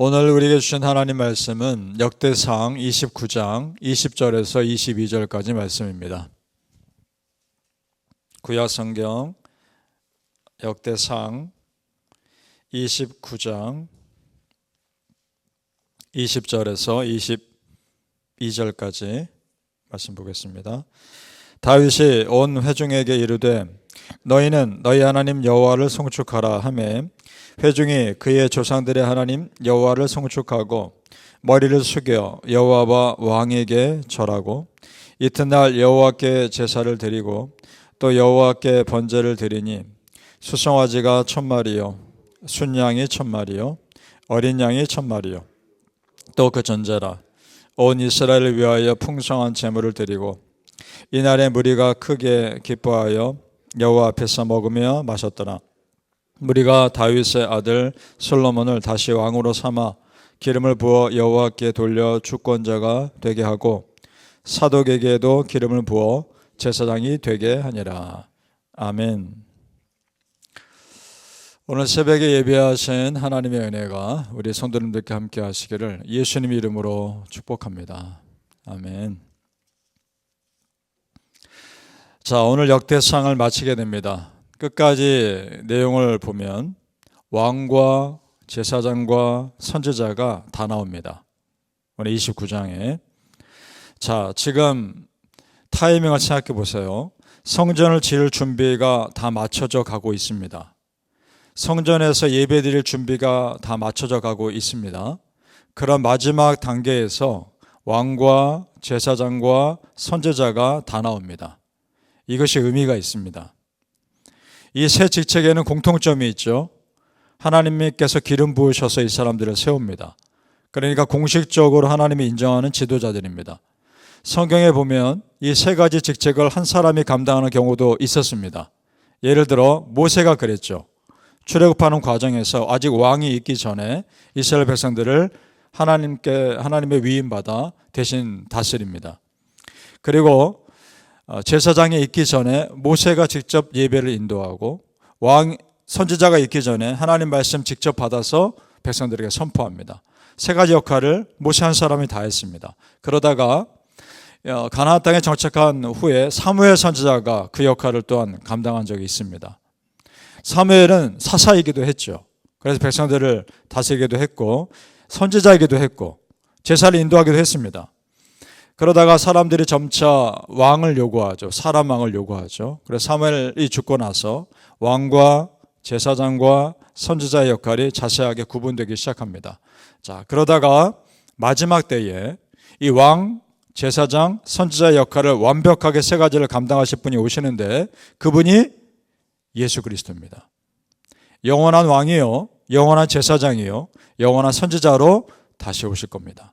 오늘 우리에게 주신 하나님 말씀은 역대상 29장 20절에서 22절까지 말씀입니다. 구약 성경 역대상 29장 20절에서 22절까지 말씀 보겠습니다. 다윗이 온 회중에게 이르되 너희는 너희 하나님 여호와를 송축하라 하매 회중이 그의 조상들의 하나님 여호와를 송축하고 머리를 숙여 여호와와 왕에게 절하고 이튿날 여호와께 제사를 드리고 또 여호와께 번제를 드리니 수송아지가 천 마리요 순양이 천 마리요 어린 양이 천 마리요. 또 그 전제라 온 이스라엘을 위하여 풍성한 제물을 드리고 이날에 무리가 크게 기뻐하여 여호와 앞에서 먹으며 마셨더라 무리가 다윗의 아들 솔로몬을 다시 왕으로 삼아 기름을 부어 여호와께 돌려 주권자가 되게 하고 사독에게도 기름을 부어 제사장이 되게 하니라. 아멘. 오늘 새벽에 예배하신 하나님의 은혜가 우리 성도님들께 함께 하시기를 예수님 이름으로 축복합니다. 아멘. 자, 오늘 역대상을 마치게 됩니다. 끝까지 내용을 보면 왕과 제사장과 선지자가 다 나옵니다. 오늘 29장에. 자, 지금 타이밍을 생각해 보세요. 성전을 지을 준비가 다 맞춰져 가고 있습니다. 성전에서 예배 드릴 준비가 다 맞춰져 가고 있습니다. 그런 마지막 단계에서 왕과 제사장과 선제자가 다 나옵니다. 이것이 의미가 있습니다. 이 세 직책에는 공통점이 있죠. 하나님께서 기름 부으셔서 이 사람들을 세웁니다. 그러니까 공식적으로 하나님이 인정하는 지도자들입니다. 성경에 보면 이 세 가지 직책을 한 사람이 감당하는 경우도 있었습니다. 예를 들어 모세가 그랬죠. 출애굽하는 과정에서 아직 왕이 있기 전에 이스라엘 백성들을 하나님께 하나님의 위임 받아 대신 다스립니다. 그리고 어, 제사장이 있기 전에 모세가 직접 예배를 인도하고 왕 선지자가 있기 전에 하나님 말씀 직접 받아서 백성들에게 선포합니다. 세 가지 역할을 모세 한 사람이 다 했습니다. 그러다가 어, 가나안 땅에 정착한 후에 사무엘 선지자가 그 역할을 또한 감당한 적이 있습니다. 사무엘은 사사이기도 했죠. 그래서 백성들을 다스리기도 했고 선지자이기도 했고 제사를 인도하기도 했습니다. 그러다가 사람들이 점차 왕을 요구하죠. 사람 왕을 요구하죠. 그래서 사무엘이 죽고 나서 왕과 제사장과 선지자의 역할이 자세하게 구분되기 시작합니다. 자, 그러다가 마지막 때에 이 왕, 제사장, 선지자의 역할을 완벽하게 세 가지를 감당하실 분이 오시는데 그분이 예수 그리스도입니다. 영원한 왕이요, 영원한 제사장이요, 영원한 선지자로 다시 오실 겁니다.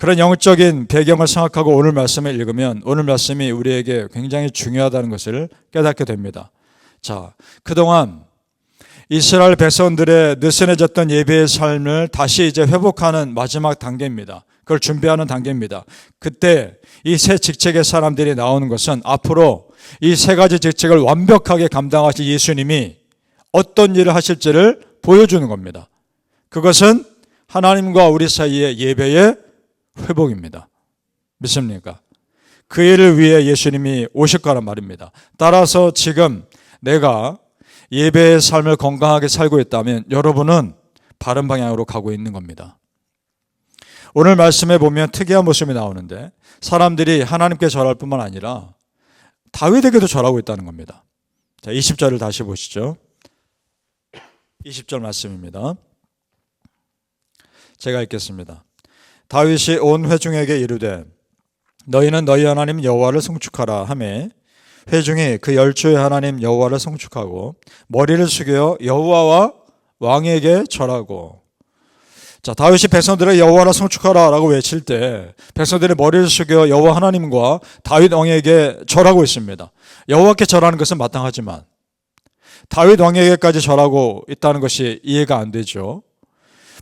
그런 영적인 배경을 생각하고 오늘 말씀을 읽으면 오늘 말씀이 우리에게 굉장히 중요하다는 것을 깨닫게 됩니다. 자, 그동안 이스라엘 백성들의 느슨해졌던 예배의 삶을 다시 이제 회복하는 마지막 단계입니다. 그걸 준비하는 단계입니다. 그때 이 세 직책의 사람들이 나오는 것은 앞으로 이 세 가지 직책을 완벽하게 감당하실 예수님이 어떤 일을 하실지를 보여주는 겁니다. 그것은 하나님과 우리 사이의 예배의 회복입니다. 믿습니까? 그 일을 위해 예수님이 오실 거란 말입니다. 따라서 지금 내가 예배의 삶을 건강하게 살고 있다면 여러분은 바른 방향으로 가고 있는 겁니다. 오늘 말씀에 보면 특이한 모습이 나오는데 사람들이 하나님께 절할 뿐만 아니라 다윗에게도 절하고 있다는 겁니다. 자, 20절을 다시 보시죠. 20절 말씀입니다. 제가 읽겠습니다. 다윗이 온 회중에게 이르되 너희는 너희 하나님 여호와를 송축하라 하매 회중이 그 열주의 하나님 여호와를 송축하고 머리를 숙여 여호와와 왕에게 절하고 자 다윗이 백성들의 여호와를 송축하라라고 외칠 때 백성들의 머리를 숙여 여호와 하나님과 다윗 왕에게 절하고 있습니다. 여호와께 절하는 것은 마땅하지만 다윗 왕에게까지 절하고 있다는 것이 이해가 안 되죠.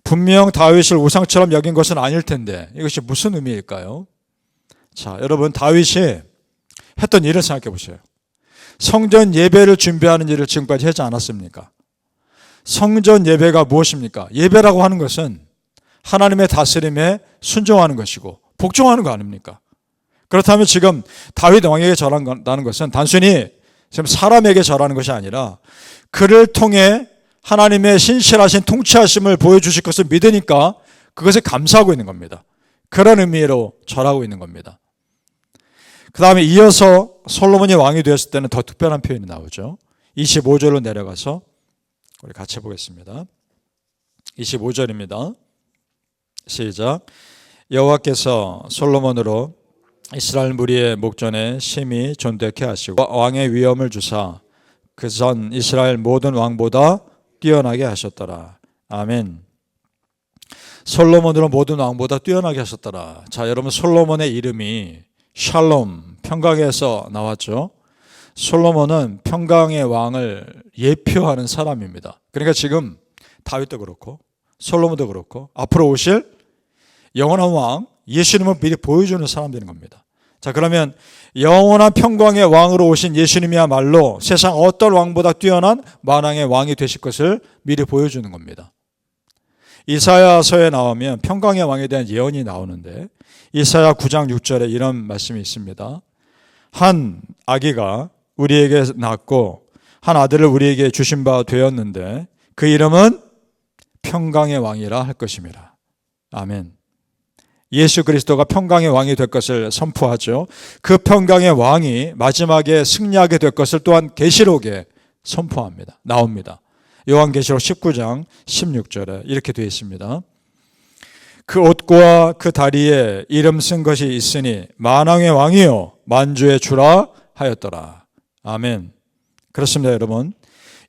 분명 다윗을 우상처럼 여긴 것은 아닐 텐데 이것이 무슨 의미일까요? 자, 여러분 다윗이 했던 일을 생각해 보세요. 성전 예배를 준비하는 일을 지금까지 하지 않았습니까? 성전 예배가 무엇입니까? 예배라고 하는 것은 하나님의 다스림에 순종하는 것이고 복종하는 거 아닙니까? 그렇다면 지금 다윗 왕에게 절한다는 것은 단순히 지금 사람에게 절하는 것이 아니라 그를 통해 하나님의 신실하신 통치하심을 보여주실 것을 믿으니까 그것에 감사하고 있는 겁니다. 그런 의미로 절하고 있는 겁니다. 그 다음에 이어서 솔로몬이 왕이 되었을 때는 더 특별한 표현이 나오죠. 25절로 내려가서 우리 같이 보겠습니다. 25절입니다. 시작. 여호와께서 솔로몬으로 이스라엘 무리의 목전에 심히 존대케 하시고 왕의 위엄을 주사 그 전 이스라엘 모든 왕보다 뛰어나게 하셨더라. 아멘. 솔로몬으로 모든 왕보다 뛰어나게 하셨더라. 자, 여러분 솔로몬의 이름이 샬롬 평강에서 나왔죠. 솔로몬은 평강의 왕을 예표하는 사람입니다. 그러니까 지금 다윗도 그렇고 솔로몬도 그렇고 앞으로 오실 영원한 왕 예수님을 미리 보여주는 사람들인 겁니다. 자, 그러면 영원한 평강의 왕으로 오신 예수님이야말로 세상 어떤 왕보다 뛰어난 만왕의 왕이 되실 것을 미리 보여주는 겁니다. 이사야서에 나오면 평강의 왕에 대한 예언이 나오는데 이사야 9장 6절에 이런 말씀이 있습니다. 한 아기가 우리에게 낳고 한 아들을 우리에게 주신 바 되었는데 그 이름은 평강의 왕이라 할 것입니다. 아멘. 예수 그리스도가 평강의 왕이 될 것을 선포하죠. 그 평강의 왕이 마지막에 승리하게 될 것을 또한 계시록에 선포합니다. 나옵니다. 요한계시록 19장 16절에 이렇게 되어 있습니다. 그 옷과 그 다리에 이름 쓴 것이 있으니 만왕의 왕이요 만주의 주라 하였더라. 아멘. 그렇습니다, 여러분.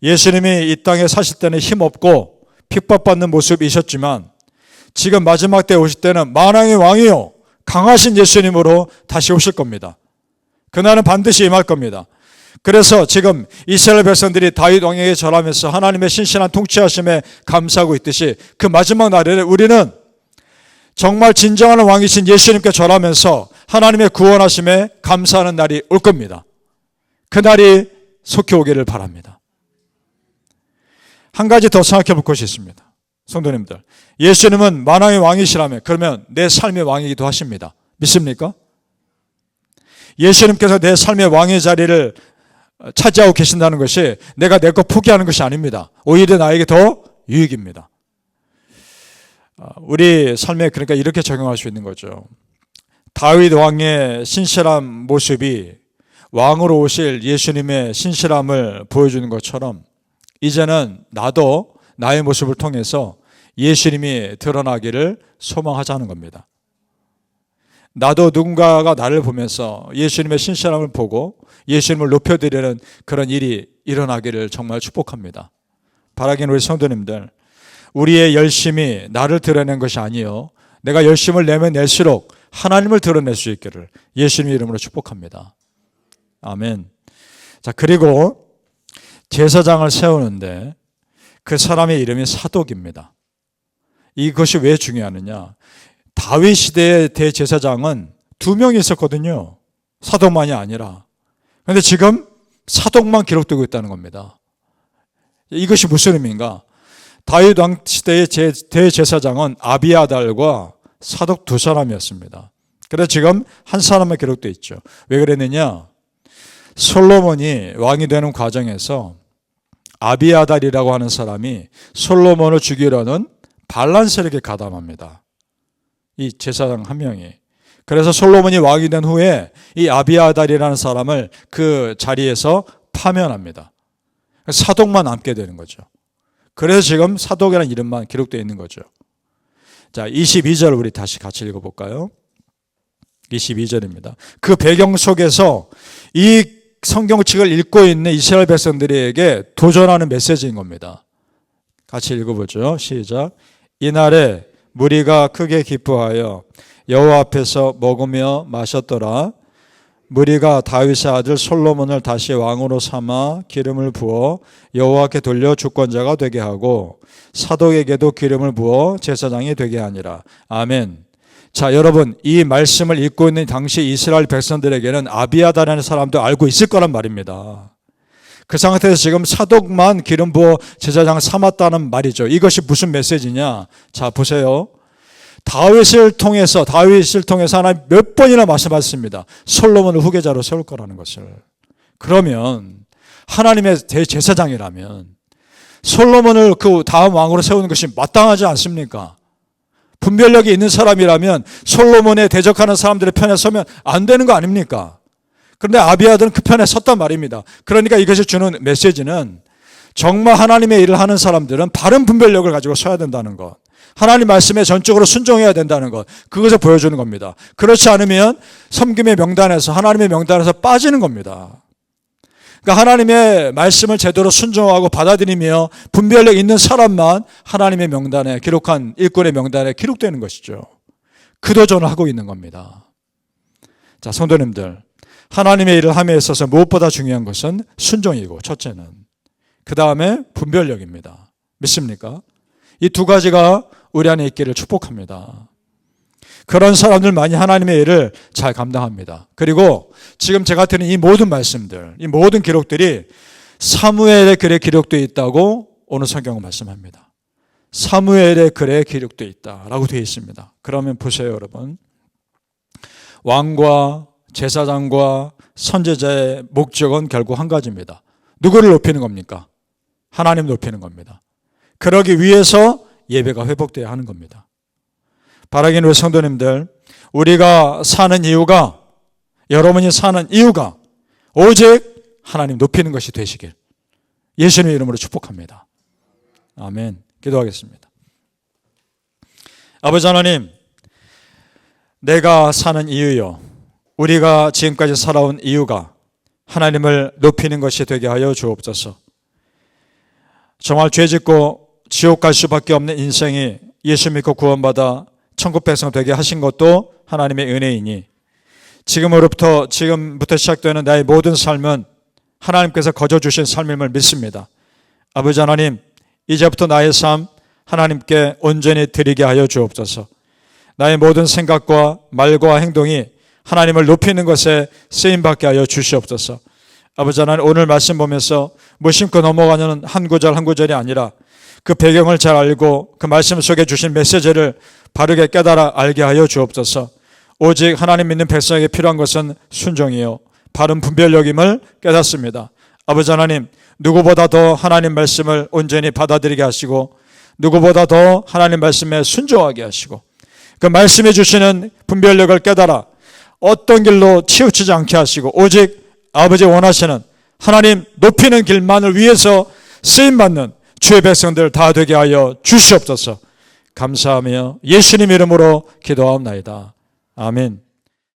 예수님이 이 땅에 사실 때는 힘없고 핍박받는 모습이셨지만 지금 마지막 때 오실 때는 만왕의 왕이요. 강하신 예수님으로 다시 오실 겁니다. 그날은 반드시 임할 겁니다. 그래서 지금 이스라엘 백성들이 다윗 왕에게 절하면서 하나님의 신실한 통치하심에 감사하고 있듯이 그 마지막 날에 우리는 정말 진정한 왕이신 예수님께 절하면서 하나님의 구원하심에 감사하는 날이 올 겁니다. 그 날이 속히 오기를 바랍니다. 한 가지 더 생각해 볼 것이 있습니다. 성도님들. 예수님은 만왕의 왕이시라면 그러면 내 삶의 왕이기도 하십니다. 믿습니까? 예수님께서 내 삶의 왕의 자리를 차지하고 계신다는 것이 내가 내 것 포기하는 것이 아닙니다. 오히려 나에게 더 유익입니다. 아, 우리 삶에 그러니까 이렇게 적용할 수 있는 거죠. 다윗 왕의 신실한 모습이 왕으로 오실 예수님의 신실함을 보여주는 것처럼 이제는 나도 나의 모습을 통해서 예수님이 드러나기를 소망하자는 겁니다. 나도 누군가가 나를 보면서 예수님의 신실함을 보고 예수님을 높여드리는 그런 일이 일어나기를 정말 축복합니다. 바라기는 우리 성도님들, 우리의 열심이 나를 드러낸 것이 아니요. 내가 열심을 내면 낼수록 하나님을 드러낼 수 있기를 예수님 이름으로 축복합니다. 아멘. 자, 그리고 제사장을 세우는데 그 사람의 이름이 사독입니다. 이것이 왜 중요하느냐? 다윗 시대의 대제사장은 두 명이 있었거든요. 사독만이 아니라. 그런데 지금 사독만 기록되고 있다는 겁니다. 이것이 무슨 의미인가? 다윗 왕 시대의 대제사장은 아비아달과 사독 두 사람이었습니다. 그래서 지금 한 사람만 기록되어 있죠. 왜 그랬느냐? 솔로몬이 왕이 되는 과정에서 아비아달이라고 하는 사람이 솔로몬을 죽이려는 반란 세력에 가담합니다. 이 제사장 한 명이. 그래서 솔로몬이 왕이 된 후에 이 아비아달이라는 사람을 그 자리에서 파면합니다. 사독만 남게 되는 거죠. 그래서 지금 사독이라는 이름만 기록되어 있는 거죠. 자, 22절 우리 다시 같이 읽어볼까요? 22절입니다. 그 배경 속에서 이 성경책을 읽고 있는 이스라엘 백성들에게 도전하는 메시지인 겁니다. 같이 읽어보죠. 시작. 이날에 무리가 크게 기뻐하여 여호와 앞에서 먹으며 마셨더라. 무리가 다윗의 아들 솔로몬을 다시 왕으로 삼아 기름을 부어 여호와께 돌려 주권자가 되게 하고 사독에게도 기름을 부어 제사장이 되게 하니라. 아멘. 자, 여러분, 이 말씀을 읽고 있는 당시 이스라엘 백성들에게는 아비아다라는 사람도 알고 있을 거란 말입니다. 그 상태에서 지금 사독만 기름 부어 제사장 삼았다는 말이죠. 이것이 무슨 메시지냐? 자, 보세요. 다윗을 통해서 다윗을 통해서 하나님 몇 번이나 말씀하셨습니다. 솔로몬을 후계자로 세울 거라는 것을. 그러면 하나님의 대제사장이라면 솔로몬을 그 다음 왕으로 세우는 것이 마땅하지 않습니까? 분별력이 있는 사람이라면 솔로몬에 대적하는 사람들의 편에 서면 안 되는 거 아닙니까? 그런데 아비아들은 그 편에 섰단 말입니다. 그러니까 이것이 주는 메시지는 정말 하나님의 일을 하는 사람들은 바른 분별력을 가지고 서야 된다는 것. 하나님 말씀에 전적으로 순종해야 된다는 것. 그것을 보여주는 겁니다. 그렇지 않으면 섬김의 명단에서 하나님의 명단에서 빠지는 겁니다. 그러니까 하나님의 말씀을 제대로 순종하고 받아들이며 분별력 있는 사람만 하나님의 명단에 기록한 일꾼의 명단에 기록되는 것이죠. 그 도전을 하고 있는 겁니다. 자, 성도님들. 하나님의 일을 함에 있어서 무엇보다 중요한 것은 순종이고 첫째는 그 다음에 분별력입니다. 믿습니까? 이 두 가지가 우리 안에 있기를 축복합니다. 그런 사람들만이 하나님의 일을 잘 감당합니다. 그리고 지금 제가 드린 이 모든 말씀들, 이 모든 기록들이 사무엘의 글에 기록되어 있다고 오늘 성경은 말씀합니다. 사무엘의 글에 기록되어 있다라고 되어 있습니다. 그러면 보세요, 여러분. 왕과 제사장과 선제자의 목적은 결국 한 가지입니다. 누구를 높이는 겁니까? 하나님 높이는 겁니다. 그러기 위해서 예배가 회복되어야 하는 겁니다. 바라기는 우리 성도님들, 우리가 사는 이유가, 여러분이 사는 이유가 오직 하나님 높이는 것이 되시길 예수님의 이름으로 축복합니다. 아멘. 기도하겠습니다. 아버지 하나님, 내가 사는 이유요. 우리가 지금까지 살아온 이유가 하나님을 높이는 것이 되게 하여 주옵소서. 정말 죄 짓고 지옥 갈 수밖에 없는 인생이 예수 믿고 구원받아 천국 백성 되게 하신 것도 하나님의 은혜이니 지금으로부터 지금부터 시작되는 나의 모든 삶은 하나님께서 거저 주신 삶임을 믿습니다. 아버지 하나님, 이제부터 나의 삶 하나님께 온전히 드리게 하여 주옵소서. 나의 모든 생각과 말과 행동이 하나님을 높이는 것에 쓰임 받게 하여 주시옵소서. 아버지 하나님 오늘 말씀 보면서 무심코 넘어가는 한 구절 한 구절이 아니라 그 배경을 잘 알고 그 말씀 속에 주신 메시지를 바르게 깨달아 알게 하여 주옵소서. 오직 하나님 믿는 백성에게 필요한 것은 순종이요 바른 분별력임을 깨닫습니다. 아버지 하나님 누구보다 더 하나님 말씀을 온전히 받아들이게 하시고 누구보다 더 하나님 말씀에 순종하게 하시고 그 말씀해 주시는 분별력을 깨달아 어떤 길로 치우치지 않게 하시고 오직 아버지 원하시는 하나님 높이는 길만을 위해서 쓰임 받는 주의 백성들 다 되게 하여 주시옵소서. 감사하며 예수님 이름으로 기도하옵나이다. 아멘.